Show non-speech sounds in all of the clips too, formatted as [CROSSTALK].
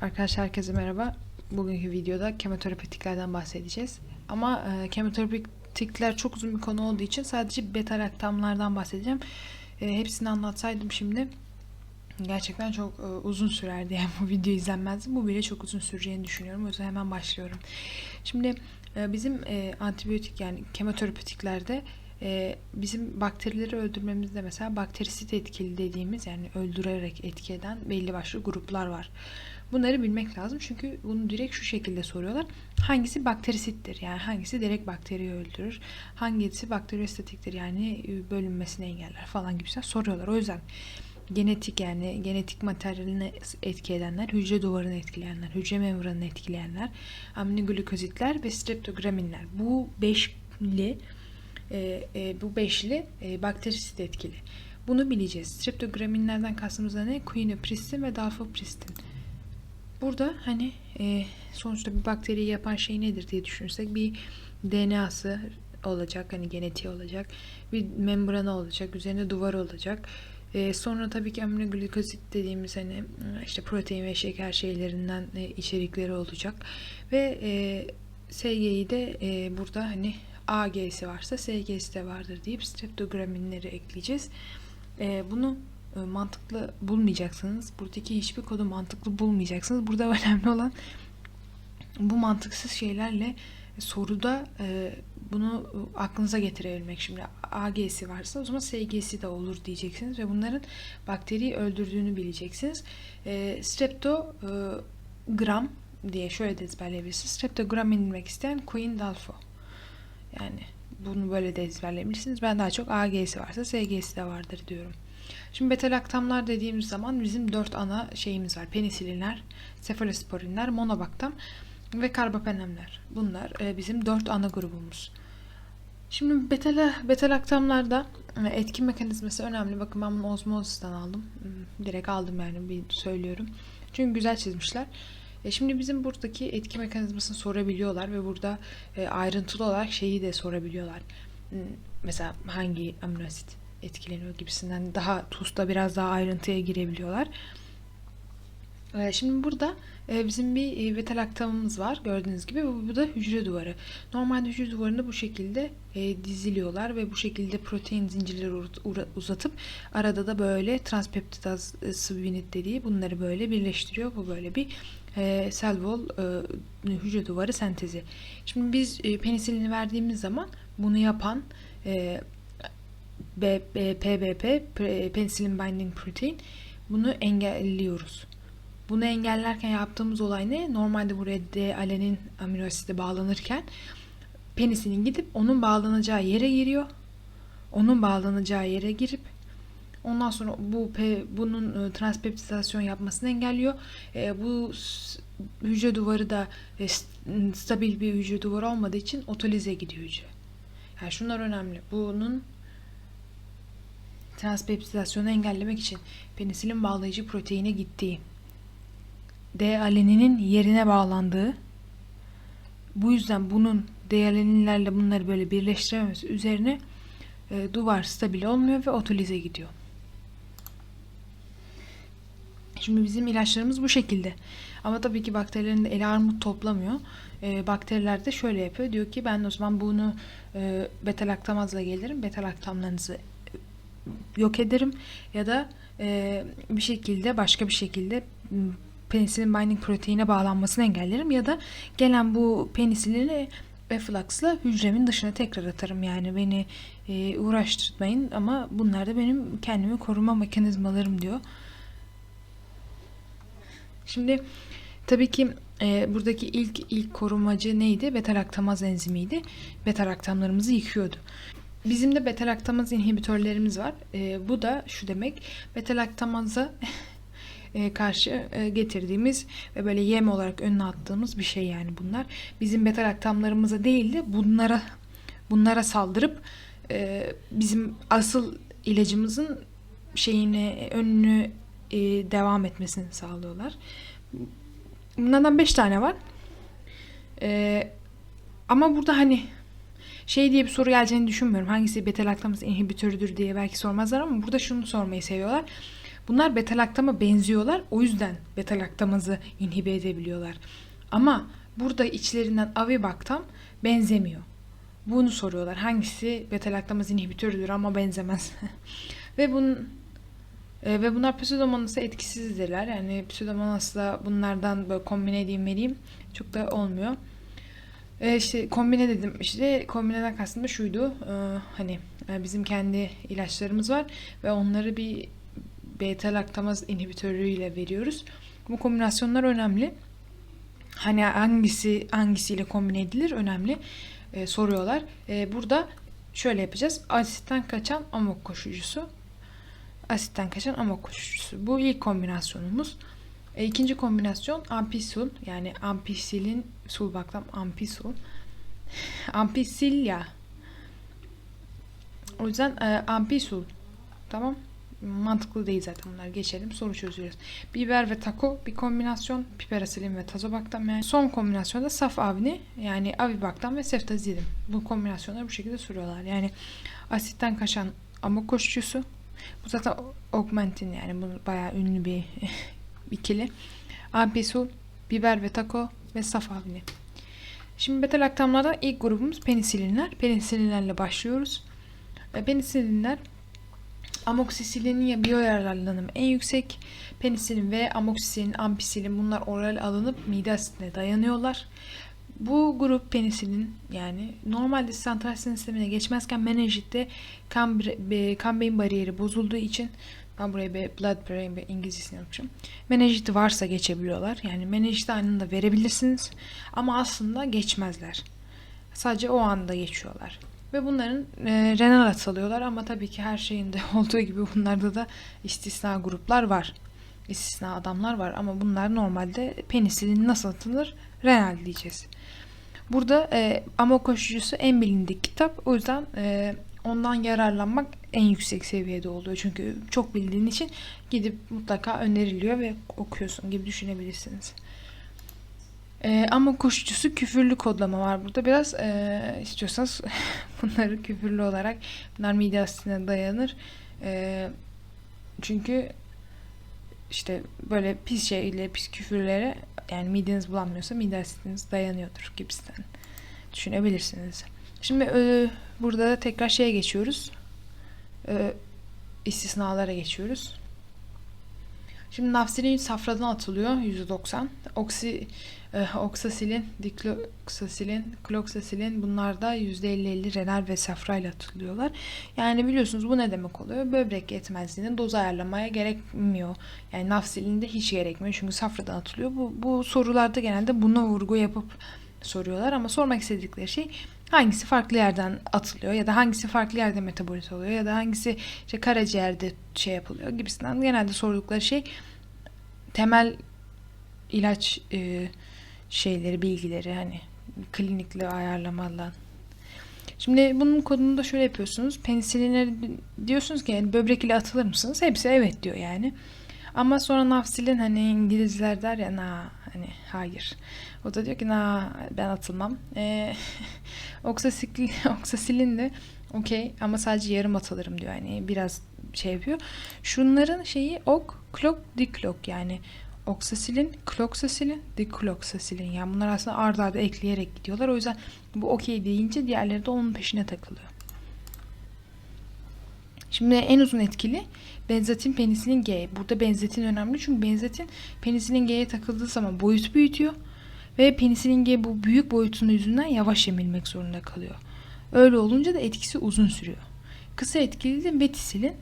Arkadaşlar herkese merhaba. Bugünkü videoda kemoterapetiklerden bahsedeceğiz. Ama e, kemoterapetikler çok uzun bir konu olduğu için sadece beta laktamlardan bahsedeceğim. E, hepsini anlatsaydım şimdi gerçekten çok e, uzun sürerdi. [LAUGHS] Yani bu video izlenmezdi. Bu bile çok uzun süreceğini düşünüyorum. O yüzden hemen başlıyorum. Şimdi e, bizim e, antibiyotik yani kemoterapeutiklerde e, bizim bakterileri öldürmemizde mesela bakterisit etkili dediğimiz yani öldürerek etki eden belli başlı gruplar var. Bunları bilmek lazım çünkü bunu direkt şu şekilde soruyorlar. Hangisi bakterisittir? Yani hangisi direkt bakteriyi öldürür? Hangisi bakteriyostatiktir? Yani e, bölünmesini engeller falan gibi şeyler soruyorlar. O yüzden genetik yani genetik materyalini etki edenler, hücre duvarını etkileyenler, hücre membranını etkileyenler, aminoglikozitler ve streptograminler. Bu beşli e, e, bu beşli e, bakterisit etkili. Bunu bileceğiz. Streptograminlerden kastımız ne? Quinopristin ve dalfopristin. Burada hani e, sonuçta bir bakteriyi yapan şey nedir diye düşünürsek bir DNA'sı olacak hani genetiği olacak bir membranı olacak üzerinde duvar olacak e, sonra tabii ki aminoglikozit dediğimiz hani işte protein ve şeker şeylerinden e, içerikleri olacak ve e, SG'yi de e, burada hani AG'si varsa SG'si de vardır deyip streptograminleri ekleyeceğiz. E, bunu e, mantıklı bulmayacaksınız. Buradaki hiçbir kodu mantıklı bulmayacaksınız. Burada [LAUGHS] önemli olan bu mantıksız şeylerle soruda e, bunu aklınıza getirebilmek. Şimdi AG'si varsa o zaman SG'si de olur diyeceksiniz ve bunların bakteriyi öldürdüğünü bileceksiniz. E, streptogram diye şöyle de ezberleyebilirsiniz. Streptogram indirmek isteyen Queen Dalfo. Yani bunu böyle de ezberleyebilirsiniz. Ben daha çok AG'si varsa SG'si de vardır diyorum. Şimdi beta laktamlar dediğimiz zaman bizim dört ana şeyimiz var. Penisilinler, sefalosporinler, monobaktam ve karbapenemler. Bunlar e, bizim dört ana grubumuz. Şimdi beta, beta laktamlarda e, etki mekanizması önemli. Bakın ben bunu Osmosis'ten aldım. Hmm, Direkt aldım yani bir söylüyorum. Çünkü güzel çizmişler. E şimdi bizim buradaki etki mekanizmasını sorabiliyorlar ve burada ayrıntılı olarak şeyi de sorabiliyorlar. Hmm, Mesela hangi aminoasit etkileniyor gibisinden daha TUS'ta biraz daha ayrıntıya girebiliyorlar. Ee, Şimdi burada e, bizim bir e, beta laktamımız var gördüğünüz gibi bu da hücre duvarı. Normalde hücre duvarını bu şekilde e, diziliyorlar ve bu şekilde protein zincirleri uzatıp arada da böyle transpeptidaz e, subunit dediği bunları böyle birleştiriyor. Bu böyle bir e, cell wall e, hücre duvarı sentezi. Şimdi biz e, penisilini verdiğimiz zaman bunu yapan e, PBP, penicillin binding protein bunu engelliyoruz. Bunu engellerken yaptığımız olay ne? Normalde buraya D-alenin amino asidi bağlanırken penisilin gidip onun bağlanacağı yere giriyor. Onun bağlanacağı yere girip ondan sonra bu bunun e, transpeptidasyon yapmasını engelliyor. E, bu hücre duvarı da e, stabil bir hücre duvarı olmadığı için otolize gidiyor hücre. Yani şunlar önemli. Bunun transpeptidasyonu engellemek için penisilin bağlayıcı proteine gittiği, D-aleninin yerine bağlandığı, bu yüzden bunun D-aleninlerle bunları böyle birleştirememesi üzerine e, duvar stabil olmuyor ve otolize gidiyor. Şimdi bizim ilaçlarımız bu şekilde. Ama tabii ki bakterilerin de eli armut toplamıyor. E, bakteriler de şöyle yapıyor. Diyor ki ben o zaman bunu e, beta laktamazla gelirim. Beta laktamlarınızı yok ederim. Ya da e, bir şekilde başka bir şekilde penisilin binding proteine bağlanmasını engellerim. Ya da gelen bu penisilini refluxla hücremin dışına tekrar atarım. Yani beni e, uğraştırmayın ama bunlar da benim kendimi koruma mekanizmalarım diyor. Şimdi tabii ki e, buradaki ilk ilk korumacı neydi? Beta laktamaz enzimiydi. Beta laktamlarımızı yıkıyordu. Bizim de beta laktamaz inhibitörlerimiz var. E, bu da şu demek. Beta laktamaza [LAUGHS] e, karşı e, getirdiğimiz ve böyle yem olarak önüne attığımız bir şey yani bunlar. Bizim beta laktamlarımıza değil de bunlara bunlara saldırıp e, bizim asıl ilacımızın şeyini önünü e, devam etmesini sağlıyorlar. Bunlardan 5 tane var. E, ama burada hani şey diye bir soru geleceğini düşünmüyorum. Hangisi beta laktamaz inhibitörüdür diye belki sormazlar ama burada şunu sormayı seviyorlar. Bunlar beta-laktama benziyorlar. O yüzden beta-laktamazı inhibe edebiliyorlar. Ama burada içlerinden avibaktam benzemiyor. Bunu soruyorlar. Hangisi beta-laktamaz inhibitörüdür ama benzemez. [LAUGHS] ve bunun e, ve bunlar pseudomonas'a etkisizdirler. Yani pseudomonas'la bunlardan böyle kombine edeyim vereyim çok da olmuyor. E, işte kombine dedim. İşte kombineden kastım da şuydu. E, hani e, bizim kendi ilaçlarımız var ve onları bir beta laktamaz inhibitörüyle veriyoruz. Bu kombinasyonlar önemli. Hani hangisi hangisiyle kombine edilir önemli. E, soruyorlar. E, burada şöyle yapacağız. Asitten kaçan amok koşucusu. Asitten kaçan amok koşucusu. Bu ilk kombinasyonumuz. E, ikinci kombinasyon ampisul yani ampisilin sulbaktam ampisul. Ampisilya. O yüzden e, ampisul. Tamam. Mantıklı değil zaten bunlar. Geçelim. Soru çözüyoruz. Biber ve taco bir kombinasyon. Piperasilin ve tazobaktam yani. Son kombinasyonda saf avni yani avibaktam ve seftazidin. Bu kombinasyonları bu şekilde soruyorlar. Yani asitten kaçan amok koşucusu. Bu zaten augmentin yani bu bayağı ünlü bir [LAUGHS] ikili. Ampisul, biber ve taco ve saf. Şimdi beta laktamlarda ilk grubumuz penisilinler. Penisilinlerle başlıyoruz. E, Penisilinler amoksisilinin ya biyoyararlanımı en yüksek. Penisilin ve amoksisilin, ampisilin bunlar oral alınıp mide asitine dayanıyorlar. Bu grup penisilin yani normalde santral sistemine geçmezken meninjitte kan, be- kan beyin bariyeri bozulduğu için ben buraya bir blood brain bir İngilizcesini yapacağım. Menenjit varsa geçebiliyorlar. Yani menenjit anında verebilirsiniz. Ama aslında geçmezler. Sadece o anda geçiyorlar. Ve bunların e, renal atılıyorlar ama tabii ki her şeyinde [LAUGHS] olduğu gibi bunlarda da istisna gruplar var. İstisna adamlar var ama bunlar normalde penisilin nasıl atılır? Renal diyeceğiz. Burada e, amok koşucusu en bilindik kitap. O yüzden e, ondan yararlanmak en yüksek seviyede oluyor. Çünkü çok bildiğin için gidip mutlaka öneriliyor ve okuyorsun gibi düşünebilirsiniz. E, ama koşucusu küfürlü kodlama var burada. Biraz e, istiyorsanız [LAUGHS] bunları küfürlü olarak bunlar mide asitine dayanır. E, çünkü işte böyle pis şeyle pis küfürlere yani mideniz bulanmıyorsa mide dayanıyordur gibisinden düşünebilirsiniz. Şimdi e, burada da tekrar şeye geçiyoruz. E, istisnalara geçiyoruz. Şimdi nafsilin safradan atılıyor %90. Oksi, e, oksasilin, dikloksasilin, kloksasilin bunlar da %50-50 renal ve safrayla atılıyorlar. Yani biliyorsunuz bu ne demek oluyor? Böbrek yetmezliğinin doz ayarlamaya gerekmiyor. Yani nafsilin de hiç gerekmiyor çünkü safradan atılıyor. Bu, bu sorularda genelde buna vurgu yapıp soruyorlar ama sormak istedikleri şey hangisi farklı yerden atılıyor ya da hangisi farklı yerde metabolit oluyor ya da hangisi işte karaciğerde şey yapılıyor gibisinden genelde sordukları şey temel ilaç e, şeyleri bilgileri hani klinikle ayarlamadan Şimdi bunun kodunu da şöyle yapıyorsunuz. Penisilinleri diyorsunuz ki yani böbrek ile atılır mısınız? Hepsi evet diyor yani. Ama sonra nafsilin hani İngilizler der ya na hani hayır. O da diyor ki na ben atılmam. E, [LAUGHS] oksasilin, [LAUGHS] oksasilin de okey ama sadece yarım atılırım diyor. Yani biraz şey yapıyor. Şunların şeyi ok, klok, diklok yani oksasilin, kloksasilin, dikloksasilin. Yani bunlar aslında arda arda ekleyerek gidiyorlar. O yüzden bu okey deyince diğerleri de onun peşine takılıyor. Şimdi en uzun etkili benzetin penisilin G. Burada benzetin önemli çünkü benzetin penisilin G'ye takıldığı zaman boyut büyütüyor. Ve penisilin G bu büyük boyutunun yüzünden yavaş emilmek zorunda kalıyor. Öyle olunca da etkisi uzun sürüyor. Kısa etkili de metisilin.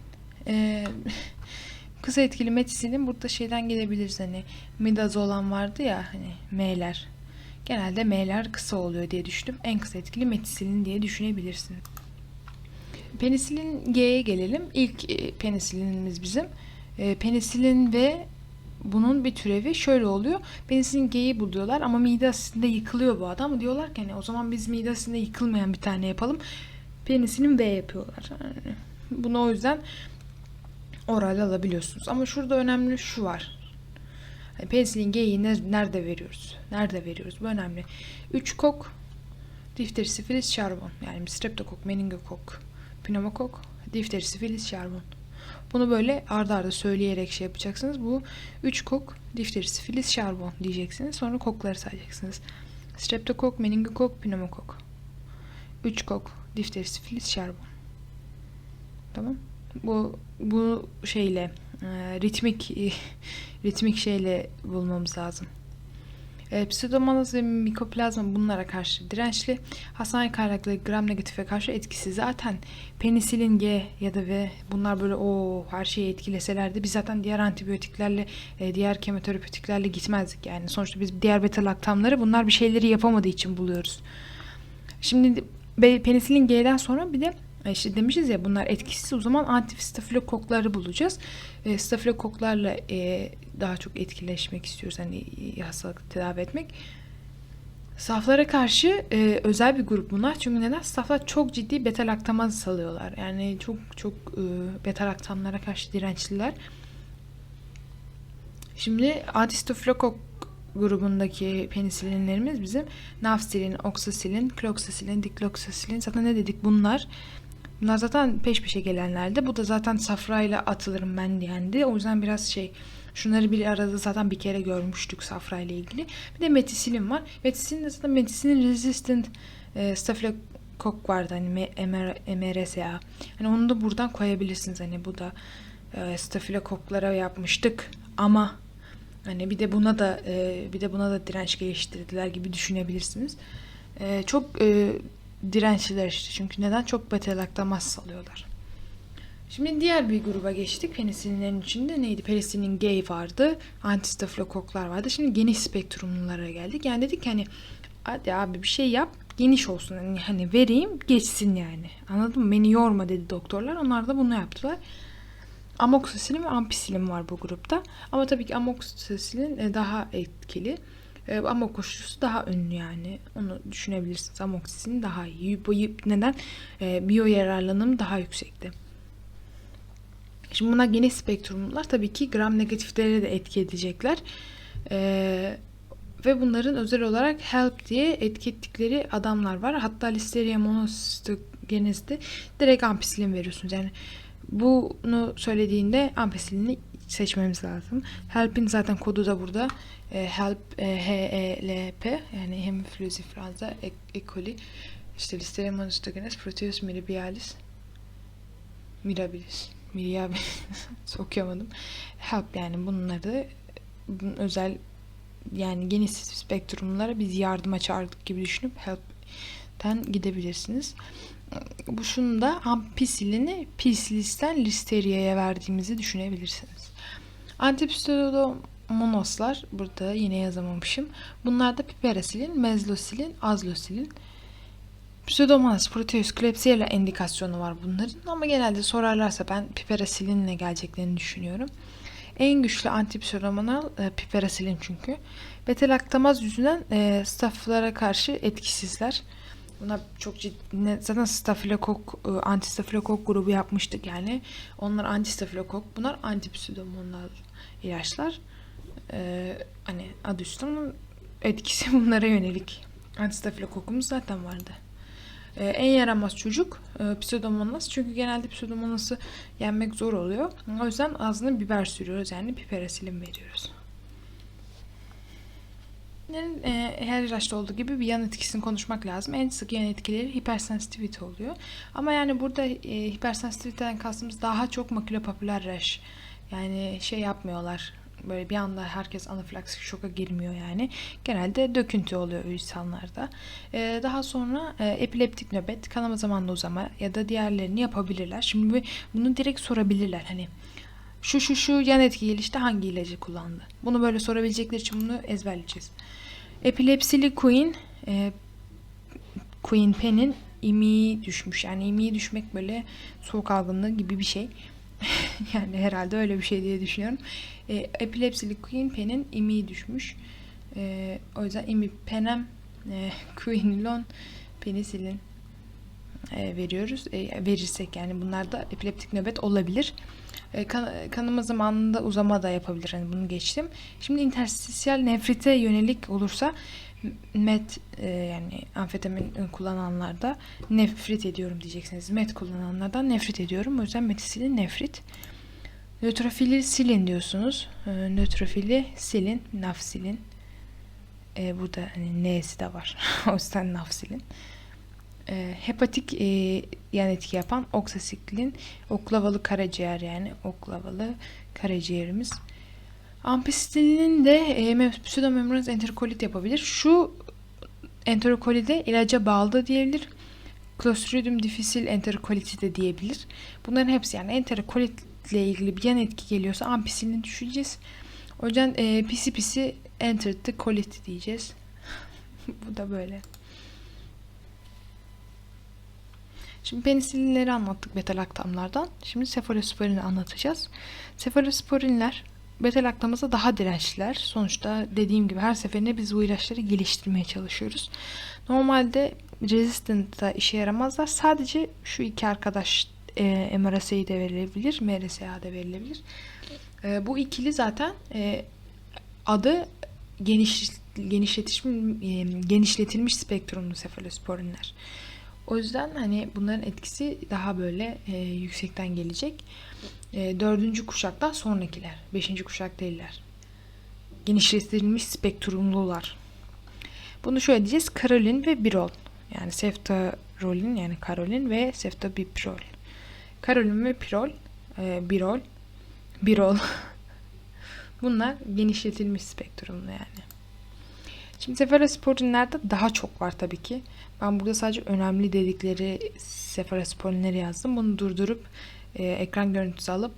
Ee, [LAUGHS] kısa etkili metisilin burada şeyden gelebiliriz hani midazolam vardı ya hani M'ler. Genelde M'ler kısa oluyor diye düşündüm. En kısa etkili metisilin diye düşünebilirsin. Penisilin G'ye gelelim. İlk e, penisilinimiz bizim. E, penisilin ve bunun bir türevi şöyle oluyor. Penisilin G'yi buluyorlar ama mide asitinde yıkılıyor bu adam. Diyorlar ki hani o zaman biz mide asitinde yıkılmayan bir tane yapalım. Penisilin V yapıyorlar. Yani bunu o yüzden oral alabiliyorsunuz. Ama şurada önemli şu var. Hani penisilin G'yi nerede veriyoruz? Nerede veriyoruz? Bu önemli. 3 kok, difter, sifilis, şarbon. Yani streptokok, meningokok, pneumokok, difteri, sifilis, şarbon. Bunu böyle ardarda arda söyleyerek şey yapacaksınız. Bu 3 kok, difteri, sifilis, şarbon diyeceksiniz. Sonra kokları sayacaksınız. Streptokok, meningokok, pneumokok. 3 kok, difteri, sifilis, şarbon. Tamam. Bu bu şeyle e, ritmik [LAUGHS] ritmik şeyle bulmamız lazım. E, Pseudomonas ve mikoplazma bunlara karşı dirençli. Hastane kaynaklı gram negatife karşı etkisiz. Zaten penisilin G ya da V bunlar böyle o her şeyi etkileselerdi biz zaten diğer antibiyotiklerle e, diğer kemoterapetiklerle gitmezdik yani. Sonuçta biz diğer beta laktamları bunlar bir şeyleri yapamadığı için buluyoruz. Şimdi penisilin G'den sonra bir de işte demişiz ya bunlar etkisiz o zaman antifistafilokokları bulacağız. E, stafilokoklarla e, daha çok etkileşmek istiyoruz hani e, hastalık tedavi etmek. Saflara karşı e, özel bir grup bunlar. Çünkü neden? Saflar çok ciddi beta laktamaz salıyorlar. Yani çok çok e, beta laktamlara karşı dirençliler. Şimdi antistafilokok grubundaki penisilinlerimiz bizim nafsilin, oksasilin, kloksasilin, dikloksacilin zaten ne dedik bunlar Bunlar zaten peş peşe gelenlerdi. Bu da zaten safrayla atılırım ben diyendi. O yüzden biraz şey Şunları bir arada zaten bir kere görmüştük safra ile ilgili. Bir de metisilin var. Metisilin de zaten metisinin resistant e, stafilokok vardı hani MR, MRSA. Hani onu da buradan koyabilirsiniz. Hani bu da e, stafilokoklara yapmıştık ama hani bir de buna da e, bir de buna da direnç geliştirdiler gibi düşünebilirsiniz. E, çok e, dirençliler işte. Çünkü neden? Çok beta-laktamaz salıyorlar. Şimdi diğer bir gruba geçtik. Penisilinlerin içinde neydi? Penisinin gay vardı. Antistafilokoklar vardı. Şimdi geniş spektrumlulara geldik. Yani dedik ki hani hadi abi bir şey yap geniş olsun. Yani hani vereyim geçsin yani. Anladın mı? Beni yorma dedi doktorlar. Onlar da bunu yaptılar. Amoksisilin ve ampisilin var bu grupta. Ama tabii ki amoksisilin e, daha etkili. E, ama koşusu daha ünlü yani. Onu düşünebilirsiniz. Amoksisin daha iyi. Bu neden? E, biyo yararlanım daha yüksekti. Şimdi buna geniş spektrumlar tabii ki gram negatiflere de etki edecekler. E, ve bunların özel olarak HELP diye etki ettikleri adamlar var. Hatta Listeria monocytogenes'de direkt ampicillin veriyorsunuz. Yani bunu söylediğinde ampicillin'i seçmemiz lazım. HELP'in zaten kodu da burada. E, HELP e, H-E-L-P yani hemifluzifranza e, E. coli işte Listeria monocytogenes Proteus mirabialis mirabilis mirabilis [LAUGHS] okuyamadım. HELP yani bunları bunun özel yani geniş spektrumlara biz yardıma çağırdık gibi düşünüp HELP'ten gidebilirsiniz. Bu şunu da ampisilini pislisten listeria'ya verdiğimizi düşünebilirsiniz. Antipseudomonoslar burada yine yazamamışım. Bunlar da piperasilin, mezlosilin, azlosilin. Pseudomonas, proteus, klebsiella endikasyonu var bunların ama genelde sorarlarsa ben piperasilinle geleceklerini düşünüyorum. En güçlü antipseudomonal e, piperasilin çünkü. Betelaktamaz yüzünden e, staflara karşı etkisizler. Buna çok ciddi zaten stafilokok e, antistafilokok grubu yapmıştık yani. Onlar antistafilokok. Bunlar antipseudomonal ilaçlar. Ee, hani adı üstünde etkisi [LAUGHS] bunlara yönelik. Antistafilokokumuz zaten vardı. Ee, en yaramaz çocuk e, pseudomonas. Çünkü genelde pseudomonası yenmek zor oluyor. O yüzden ağzına biber sürüyoruz. Yani piperasilin veriyoruz. E, her ilaçta olduğu gibi bir yan etkisini konuşmak lazım. En sık yan etkileri hipersensitivite oluyor. Ama yani burada e, hipersensitiviteden kastımız daha çok makülopapüler rash. Yani şey yapmıyorlar. Böyle bir anda herkes anafilaksik şoka girmiyor yani. Genelde döküntü oluyor insanlarda. Ee, daha sonra e, epileptik nöbet, kanama zamanlı uzama ya da diğerlerini yapabilirler. Şimdi bunu direkt sorabilirler. Hani şu şu şu yan etki gelişte hangi ilacı kullandı? Bunu böyle sorabilecekleri için bunu ezberleyeceğiz. Epilepsili Queen e, Queen Pen'in imiği düşmüş. Yani imiği düşmek böyle soğuk algınlığı gibi bir şey. [LAUGHS] yani herhalde öyle bir şey diye düşünüyorum. E, epilepsili Queen Pen'in imiği düşmüş. E, o yüzden imipenem e, [LAUGHS] Quinilon penisilin e, veriyoruz. E, verirsek yani bunlarda epileptik nöbet olabilir. E, kan, kanama zamanında uzama da yapabilir. Hani bunu geçtim. Şimdi interstisyal nefrite yönelik olursa met e, yani amfetamin kullananlarda nefret ediyorum diyeceksiniz. Met kullananlardan nefret ediyorum. O yüzden metisilin nefrit. Nötrofili silin diyorsunuz. E, nötrofili silin, nafsilin. E, burada hani N'si de var. [LAUGHS] o yüzden nafsilin. E, hepatik e, yan etki yapan oksasiklin, oklavalı karaciğer yani oklavalı karaciğerimiz. Ampisiklinin de e, pseudomembranous enterokolit yapabilir. Şu enterokolide ilaca bağlı da diyebilir. Clostridium difficile enterokoliti de diyebilir. Bunların hepsi yani enterokolitle ilgili bir yan etki geliyorsa ampisiklin düşeceğiz. O yüzden e, pisi pisi entered the colit diyeceğiz. [LAUGHS] Bu da böyle. Şimdi penisilinleri anlattık beta-laktamlardan. Şimdi sefalosporini anlatacağız. Sefalosporinler beta-laktamıza daha dirençliler. Sonuçta dediğim gibi her seferinde biz bu ilaçları geliştirmeye çalışıyoruz. Normalde resistant'ta işe yaramazlar. Sadece şu iki arkadaş e, MRSA'yı da verilebilir, MRSA da verilebilir. E, bu ikili zaten e, adı geniş genişletilmiş e, genişletilmiş spektrumlu sefalosporinler. O yüzden hani bunların etkisi daha böyle e, yüksekten gelecek. E, dördüncü kuşaktan sonrakiler. Beşinci kuşak değiller. Genişletilmiş spektrumlular. Bunu şöyle diyeceğiz. Karolin ve birol. Yani seftarolin yani karolin ve seftabiprol. Karolin ve pirol, e, birol, birol. [LAUGHS] Bunlar genişletilmiş spektrumlu yani. Şimdi sefalosporinlerde daha çok var tabii ki. Ben burada sadece önemli dedikleri sefalosporinleri yazdım. Bunu durdurup e, ekran görüntüsü alıp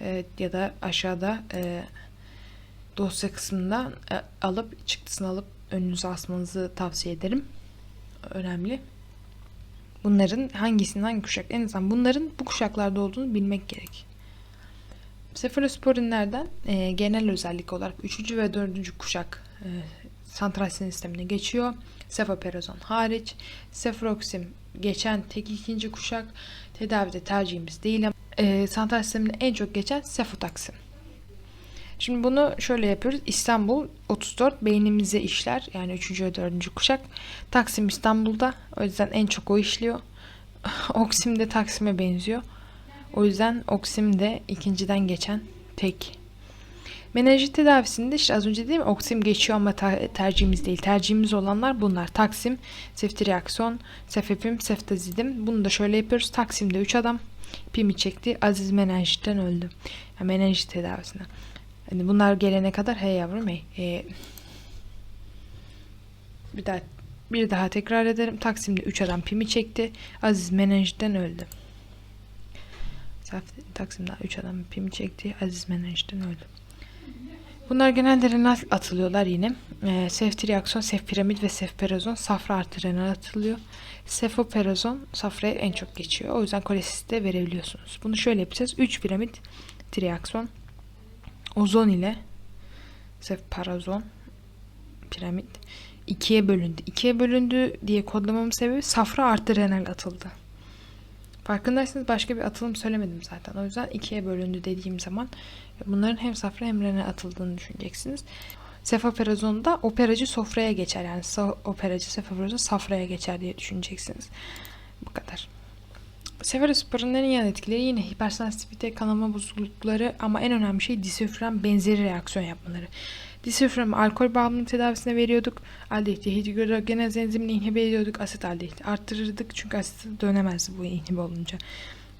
e, ya da aşağıda e, dosya kısmından e, alıp çıktısını alıp önünüze asmanızı tavsiye ederim. Önemli. Bunların hangisinin hangi kuşak en azından bunların bu kuşaklarda olduğunu bilmek gerek. Sefalosporinlerden e, genel özellik olarak 3. ve 4. kuşak e, santral sinir sistemine geçiyor. Sefoperazon hariç. Seforoksim geçen tek ikinci kuşak. Tedavide tercihimiz değil ama e, santral sistemine en çok geçen sefotaksim. Şimdi bunu şöyle yapıyoruz. İstanbul 34 beynimize işler. Yani 3. ve 4. kuşak. Taksim İstanbul'da. O yüzden en çok o işliyor. [LAUGHS] Oksim de Taksim'e benziyor. O yüzden Oksim de ikinciden geçen tek Menenjit tedavisinde işte az önce dedim Oksim geçiyor ama tercihimiz değil. Tercihimiz olanlar bunlar. Taksim, seftriakson, sefepim, seftazidim. Bunu da şöyle yapıyoruz. Taksim'de 3 adam pimi çekti. Aziz menenjitten öldü. Yani menenjit tedavisine. Hani bunlar gelene kadar hey yavrum hey. Ee, bir daha bir daha tekrar ederim. Taksim'de 3 adam pimi çekti. Aziz menenjitten öldü. Taksim'de 3 adam pimi çekti. Aziz menenjitten öldü. Bunlar genelde renal atılıyorlar yine. E, seftriakson, sefpiramid ve sefperazon safra artı renal atılıyor. Sefoperazon safraya en çok geçiyor. O yüzden kolesiste verebiliyorsunuz. Bunu şöyle yapacağız. 3 piramit triakson ozon ile sefparazon piramit ikiye bölündü. İkiye bölündü diye kodlamamın sebebi safra artı renal atıldı. Farkındaysanız başka bir atılım söylemedim zaten. O yüzden ikiye bölündü dediğim zaman bunların hem safra hem renal atıldığını düşüneceksiniz. Sefaperazonda operacı sofraya geçer. Yani operacı sefaperazon safraya geçer diye düşüneceksiniz. Bu kadar. Seferosporinlerin yan etkileri yine hipersensitivite, kanama bozuklukları ama en önemli şey disöfren benzeri reaksiyon yapmaları. Disöfrem alkol bağımlılığı tedavisine veriyorduk. Aldehit dehidrogenaz enzimini inhibe ediyorduk. Asit aldehit arttırırdık çünkü asit dönemezdi bu inhibe olunca.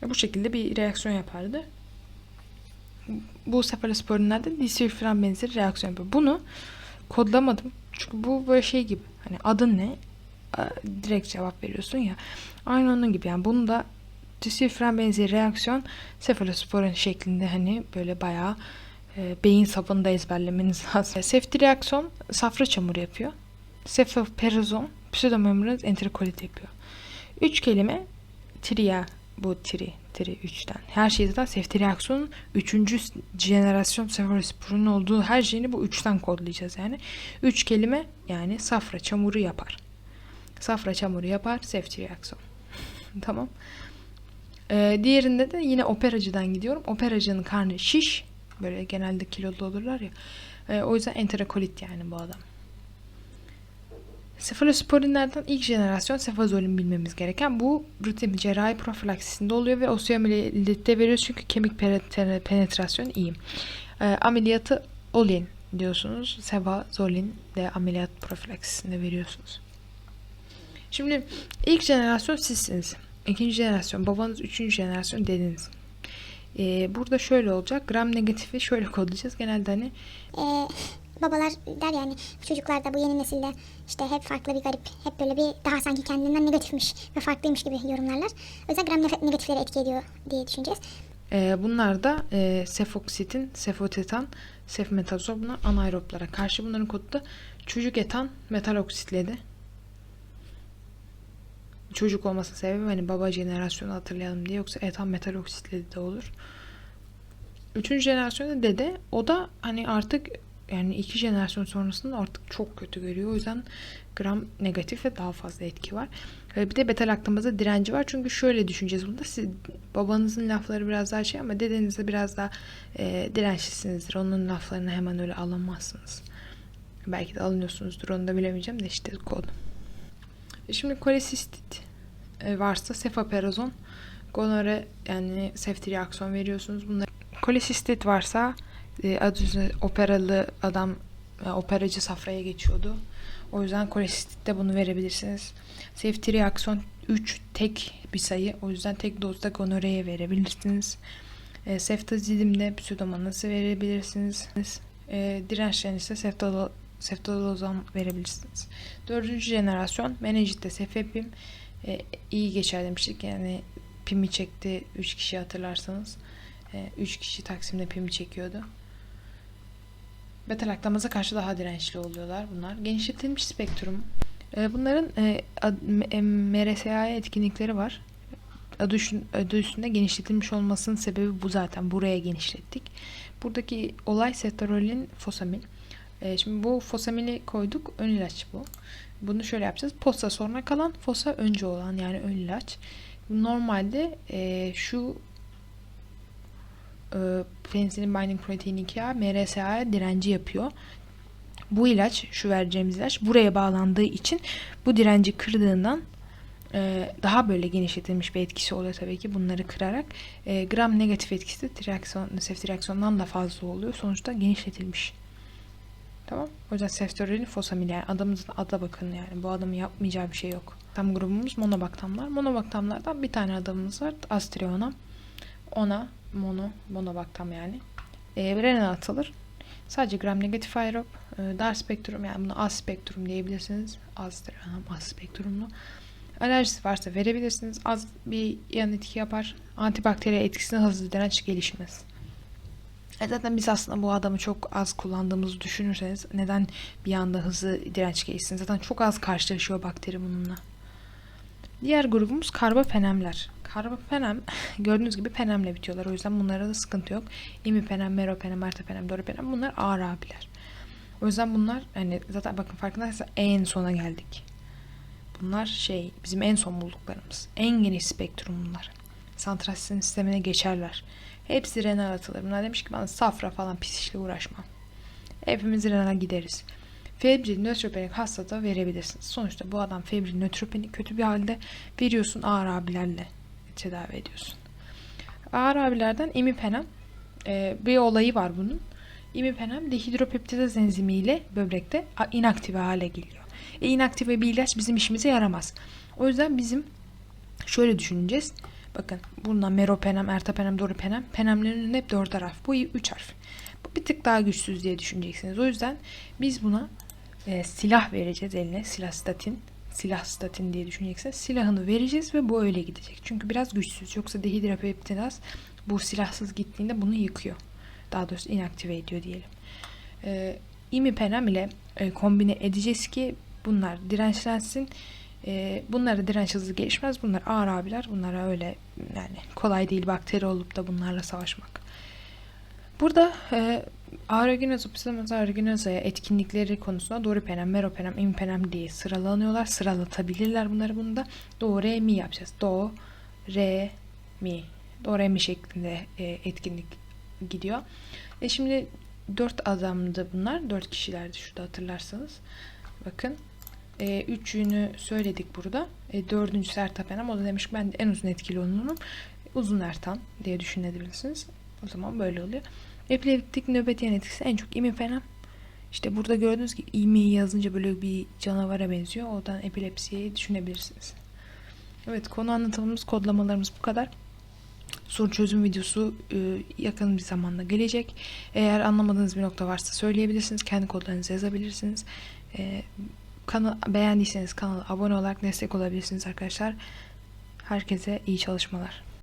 Bu şekilde bir reaksiyon yapardı. Bu sefalosporinlerde disöfren benzeri reaksiyon yapıyor. Bunu kodlamadım. Çünkü bu böyle şey gibi. Hani adın ne? Direkt cevap veriyorsun ya. Aynı onun gibi yani bunu da disöfren benzeri reaksiyon sefalosporin şeklinde hani böyle bayağı beyin sapını da ezberlemeniz [LAUGHS] lazım. Seftriakson safra çamuru yapıyor. Sefoperazon pseudomembranous enterikolit yapıyor. Üç kelime tria bu tri tri üçten. Her şey zaten seftriaksonun üçüncü jenerasyon sefalosporin olduğu her şeyini bu üçten kodlayacağız yani. Üç kelime yani safra çamuru yapar. Safra çamuru yapar seftriakson. [LAUGHS] tamam. Ee, diğerinde de yine operacıdan gidiyorum. Operacının karnı şiş Böyle genelde kilolu olurlar ya. E, o yüzden enterokolit yani bu adam. Sefalosporinlerden ilk jenerasyon sefazolin bilmemiz gereken bu rutin cerrahi profilaksisinde oluyor ve osteomiyelitte veriyoruz çünkü kemik penetrasyonu iyi. Ee, ameliyatı olin diyorsunuz. Sefazolin de ameliyat profilaksisinde veriyorsunuz. Şimdi ilk jenerasyon sizsiniz. İkinci jenerasyon babanız, üçüncü jenerasyon dediniz. Ee, burada şöyle olacak. Gram negatifi şöyle kodlayacağız. Genelde hani Ee, babalar der yani çocuklar da bu yeni nesilde işte hep farklı bir garip, hep böyle bir daha sanki kendinden negatifmiş ve farklıymış gibi yorumlarlar. O yüzden gram negatifleri etki ediyor diye düşüneceğiz. Ee, bunlar da e, sefoksitin, sefotetan, sefmetazol bunlar anaeroblara karşı. Bunların kodu da çocuk etan metal oksitledi. Çocuk olması sebebi hani baba jenerasyonu hatırlayalım diye yoksa etan metal oksitledi de olur. Üçüncü jenerasyonda dede o da hani artık yani iki jenerasyon sonrasında artık çok kötü görüyor. O yüzden gram negatif ve daha fazla etki var. Bir de beta laktamıza direnci var. Çünkü şöyle düşüneceğiz bunda. Siz babanızın lafları biraz daha şey ama dedeniz de biraz daha e, dirençlisinizdir. Onun laflarını hemen öyle alamazsınız. Belki de alınıyorsunuzdur. Onu da bilemeyeceğim de işte kod. E Şimdi kolesistit e, varsa sefaperazon, gonore yani seftriakson veriyorsunuz. Bunlar kolesistit varsa e, adı üzerinde operalı adam operacı safraya geçiyordu. O yüzden kolesistitte bunu verebilirsiniz. Seftriakson 3 tek bir sayı. O yüzden tek dozda gonoreye verebilirsiniz. E, Ceftazidimde pseudomonası verebilirsiniz. E, dirençlerini ise ceftolozan verebilirsiniz. Dördüncü jenerasyon meningitte sefepim e, iyi geçer demiştik. Yani pimi çekti 3 kişi hatırlarsanız. 3 kişi Taksim'de pimi çekiyordu. Beta laktamaza karşı daha dirençli oluyorlar bunlar. Genişletilmiş spektrum. E, bunların e, ad- MRSA'ya etkinlikleri var. Adı, üstün- adı üstünde genişletilmiş olmasının sebebi bu zaten. Buraya genişlettik. Buradaki olay setarolin fosamin. E, şimdi bu fosamini koyduk. Ön ilaç bu. Bunu şöyle yapacağız. Posta sonra kalan, fosa önce olan yani ön ilaç. Normalde e, şu e, penicillin binding protein 2A MRSA'ya direnci yapıyor. Bu ilaç, şu vereceğimiz ilaç buraya bağlandığı için bu direnci kırdığından e, daha böyle genişletilmiş bir etkisi oluyor tabii ki bunları kırarak. E, gram negatif etkisi de triakson, seftriaksondan da fazla oluyor. Sonuçta genişletilmiş. Tamam. O yüzden seftorelin fosamil yani adamımızın ada bakın yani. Bu adamın yapmayacağı bir şey yok. Tam grubumuz monobaktamlar. Monobaktamlardan bir tane adamımız var. Astriona. Ona mono, monobaktam yani. E, renal atılır. Sadece gram negatif aerob. E, dar spektrum yani bunu az spektrum diyebilirsiniz. Azdır az spektrumlu. Alerjisi varsa verebilirsiniz. Az bir yan etki yapar. Antibakteriyel etkisine hızlı direnç gelişmez. E zaten biz aslında bu adamı çok az kullandığımızı düşünürseniz neden bir anda hızlı direnç gelişsin? Zaten çok az karşılaşıyor bakteri bununla. Diğer grubumuz karbapenemler. Karbapenem [LAUGHS] gördüğünüz gibi penemle bitiyorlar. O yüzden bunlara da sıkıntı yok. İmipenem, meropenem, ertapenem, doripenem bunlar ağır abiler. O yüzden bunlar hani zaten bakın farkındaysanız en sona geldik. Bunlar şey bizim en son bulduklarımız. En geniş spektrum bunlar. Santral sistemine geçerler. Hepsi renal atılır. Bunlar demiş ki bana safra falan pis işle uğraşma. Hepimiz renal gideriz. Febril nötropenik hastada verebilirsiniz. Sonuçta bu adam febril nötropenik kötü bir halde veriyorsun ağır abilerle tedavi ediyorsun. Ağır abilerden imipenem e, bir olayı var bunun. İmipenem dehidropeptidaz enzimiyle böbrekte inaktive hale geliyor. E, inaktive bir ilaç bizim işimize yaramaz. O yüzden bizim şöyle düşüneceğiz. Bakın bundan meropenem, ertapenem, doripenem. Penemlerin önünde hep dört harf. Bu üç harf. Bu bir tık daha güçsüz diye düşüneceksiniz. O yüzden biz buna e, silah vereceğiz eline. Silah statin. Silah statin diye düşüneceksiniz. Silahını vereceğiz ve bu öyle gidecek. Çünkü biraz güçsüz. Yoksa dehidropeptidaz bu silahsız gittiğinde bunu yıkıyor. Daha doğrusu inaktive ediyor diyelim. E, imipenem ile e, kombine edeceğiz ki bunlar dirençlensin. E, bunlara direnç hızlı gelişmez. Bunlar ağır abiler. Bunlara öyle yani kolay değil bakteri olup da bunlarla savaşmak. Burada e, aeruginoz, pseudomonas etkinlikleri konusunda doripenem, meropenem, imipenem diye sıralanıyorlar. Sıralatabilirler bunları bunda. Do, re, mi yapacağız. Do, re, mi. Do, re, mi şeklinde e, etkinlik gidiyor. E şimdi dört adamdı bunlar. Dört kişilerdi şurada hatırlarsanız. Bakın. E, üçünü söyledik burada. E, dördüncüsü ertapenem. O da demiş ki ben de en uzun etkili olurum. Uzun ertan diye düşünebilirsiniz. O zaman böyle oluyor. Epileptik nöbet yan etkisi en çok imifenem. İşte burada gördüğünüz gibi imi yazınca böyle bir canavara benziyor. Oradan epilepsiyi düşünebilirsiniz. Evet konu anlatımımız kodlamalarımız bu kadar. Soru çözüm videosu e, yakın bir zamanda gelecek. Eğer anlamadığınız bir nokta varsa söyleyebilirsiniz. Kendi kodlarınızı yazabilirsiniz. Kanal, beğendiyseniz kanala abone olarak destek olabilirsiniz arkadaşlar. Herkese iyi çalışmalar.